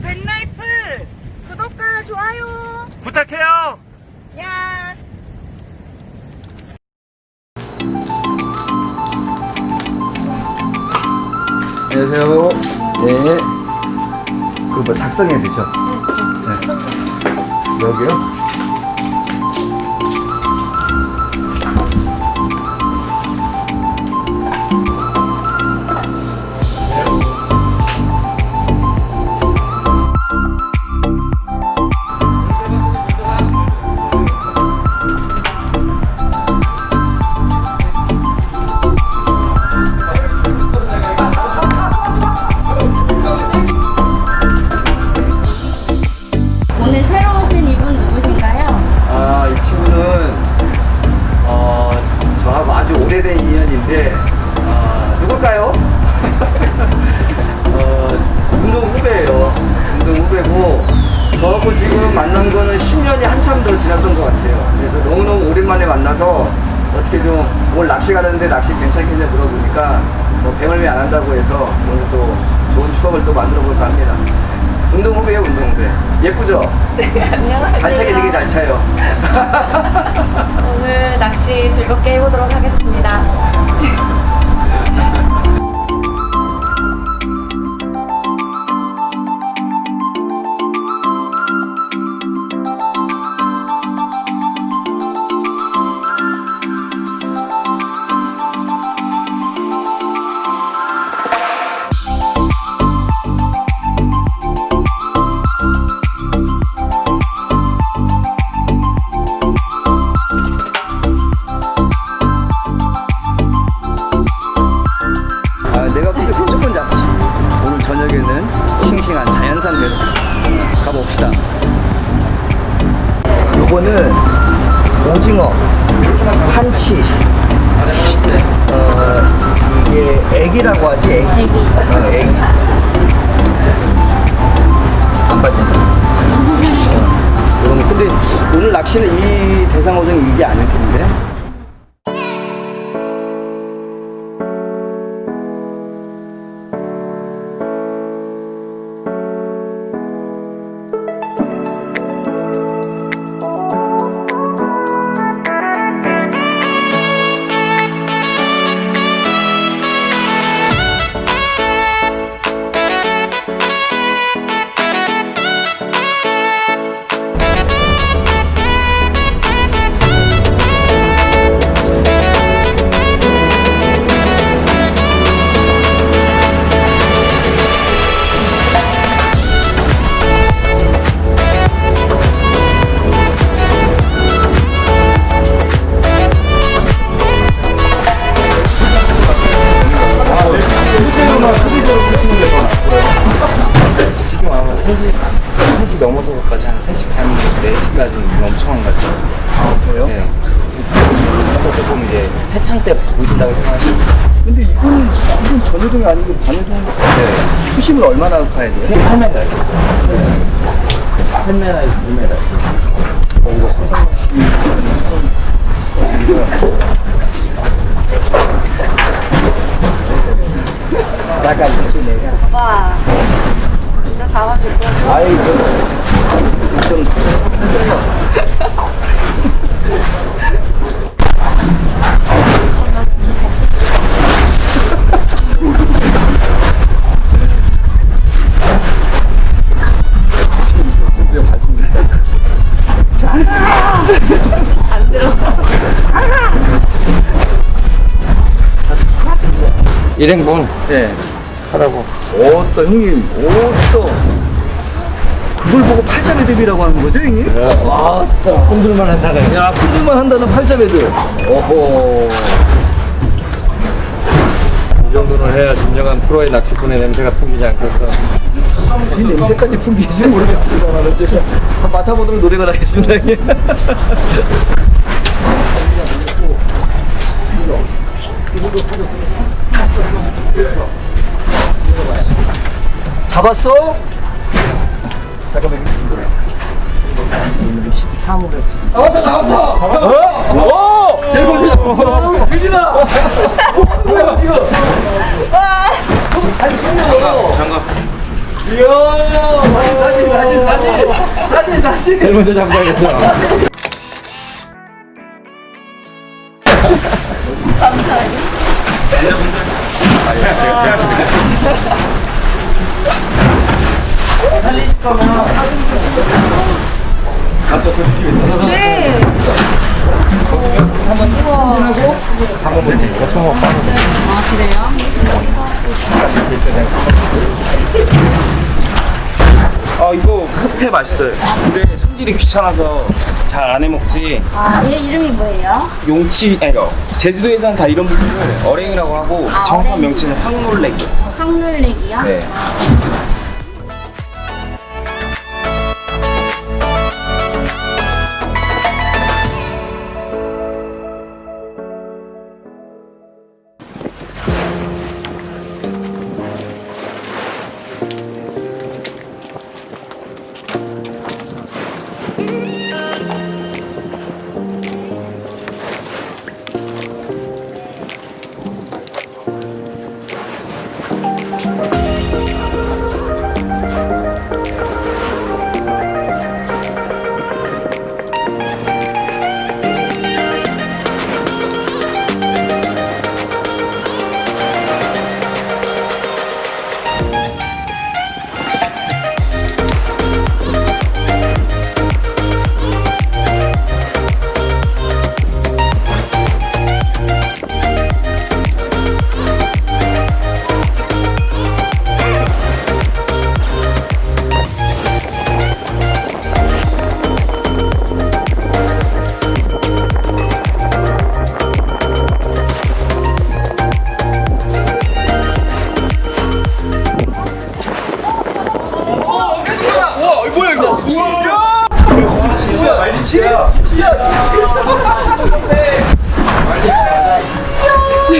벤라이프 구독과 좋아요 부탁해요. 야 안녕하세요. 네. 그뭐 작성해 주죠. 네. 여기요? 지났던 것 같아요. 그래서 너무너무 오랜만에 만나서 어떻게 좀 오늘 낚시 가는데 낚시 괜찮겠냐 물어보니까 뭐 배멀미 안 한다고 해서 오늘 또 좋은 추억을 또 만들어 볼까 합니다. 운동 후배예요, 운동 후배. 예쁘죠? 네, 안녕하세요. 발차기 되게 잘 차요. 오늘 낚시 즐겁게 해보도록 하겠습니다. 애기라고 하지, 애기. 애기. 어, 애기. 안 빠진다. 어, 거. 근데 오늘 낚시는 이 대상어종이 이게 아닐 텐데. 지는 엄청 한것 같아요. 아, 그래요? 네. 아까 조금 이제 해창 때 보신다고 생각하시면 근데 이거는 이건 전유동이 아니고 반유동 네. 수심을 얼마나 파야 돼요? 8m예요. 8m에서 9m. 약간 내가 와, 진짜 잡아줄 거죠? 아이 좀안 들어. 일행분 네. 하라고. 오 또 형님 오 또 그걸 보고 팔자 매듭이라고 하는 거죠 형님? 와, 꿈들만 한다가. 야 kun들만 한다는 팔자 매듭 오호 이 정도는 해야 진정한 프로의 낚시꾼의 냄새가 풍기지 않겠어. 이 냄새까지 풍기지 모르겠습니다만 제가 한번 맡아보도록 노력을 하겠습니다 형님 잡았어? 잠깐만 나왔어 나왔어 어? 오! 제일 멋지다 유진아 뭐야 지금 한 10년 장갑 이야 사진, 사진, 사진. 사진, 사진. 제일 먼저 잡아야겠죠. 살리실 거면 네. 한번 송어 빠져. 아, 그래요? 아 이거 흑회 맛있어요. 근데 손질이 귀찮아서 잘 안 해먹지. 아, 얘 이름이 뭐예요? 용치 아니요 제주도에서는 다 이런 부분을 어랭이라고 하고 아, 정확한 어랭이. 명칭은 황놀래기. 황놀래기요? 네.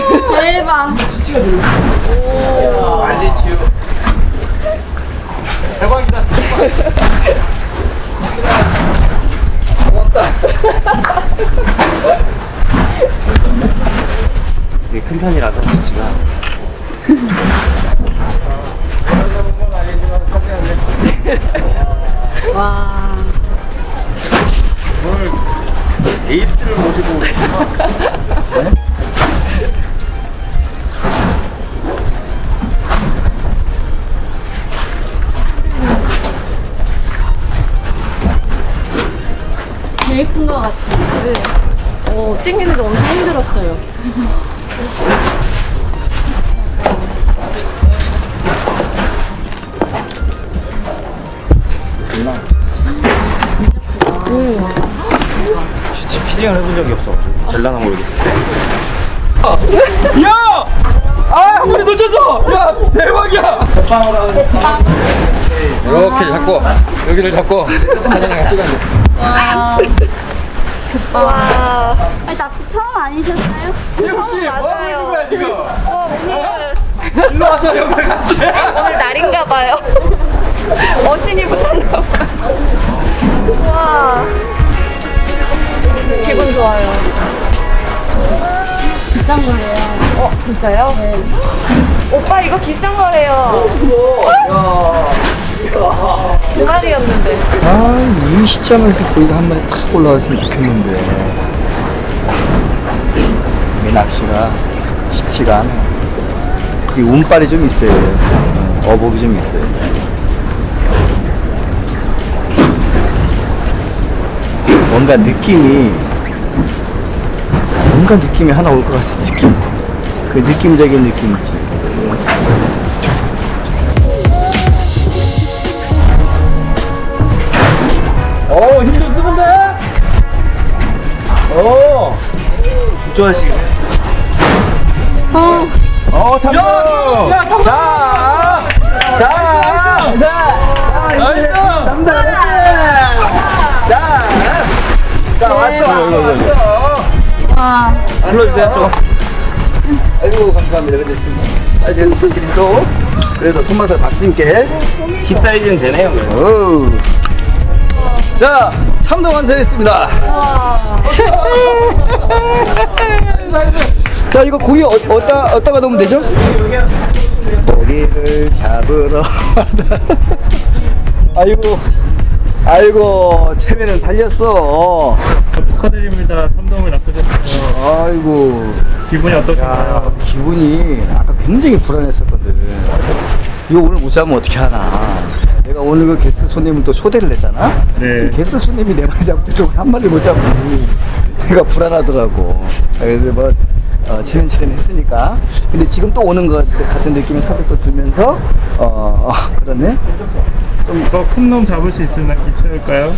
대박. 이게 큰 편이라서 수치가. 와. 오늘 에이스를 모시고 오셨구나. 제일 큰거 같은데. 어, 땡기는데 엄청 힘들었어요. 수치 피징을 해본 적이 없어가지고 될라나 모르겠어. 야! 아, 한 번에 놓쳤어! 야, 대박이야! 제빵으로 하는 이렇게 잡고, 여기를 잡고, 사진을 찍었는데. 와. 아니, 낚시 처음 아니셨어요? 혹시 뭐 하고 있는 거야, 지금? 오늘. 일로 와서 여기 같이. 오늘 날인가 봐요. 어신이 붙었나 봐요. 와. 기분 좋아요. 비싼 거래요. 어, 진짜요? 네. 오빠 이거 비싼 거래요. 두 마리였는데. 아, 이 시점에서 고기가 한 마리 탁 올라왔으면 좋겠는데. 이 낚시가 쉽지가 않아. 이 운빨이 좀 있어요. 어, 어복이 좀 있어요. 뭔가 느낌이, 뭔가 느낌이 하나 올 것 같은 느낌. 그 느낌적인 느낌 있지. 좋아하시겠네. 어. 어, 참어 야, 참 자! 자! 나이스! 남다 자! 자, 왔어, 왔어, 왔어. 와. 불러주세요, 좀. 아이고, 감사합니다. 근데 지금 사이즈는 저끼리 또, 그래도 손맛을 봤으니까. 힙 사이즈는 되네요. 오. 자, 참도 완성했습니다. 자, 이거 고기 어, 어디다, 어디다가 넣으면 되죠? 고기를 잡으러. 아이고, 아이고, 체면은 살렸어. 축하드립니다. 참돔을 낚으셨어요. 아이고. 기분이 야, 어떠신가요? 기분이 아까 굉장히 불안했었거든. 이거 오늘 못 잡으면 어떻게 하나. 오늘 그 게스트 손님을 또 초대를 했잖아? 네. 그 게스트 손님이 네 마리 잡을 한 마리 못 잡고 내가 불안하더라고. 그래서 뭐, 어, 체면 치레 했으니까. 근데 지금 또 오는 것 같은 느낌이 살짝 또 들면서, 어, 어 그러네. 더큰 놈 잡을 수 있을, 있을까요?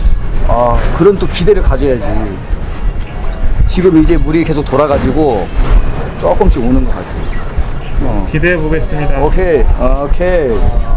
아, 그런 또 기대를 가져야지. 지금 이제 물이 계속 돌아가지고 조금씩 오는 것 같아. 어. 기대해 보겠습니다. 오케이, 오케이.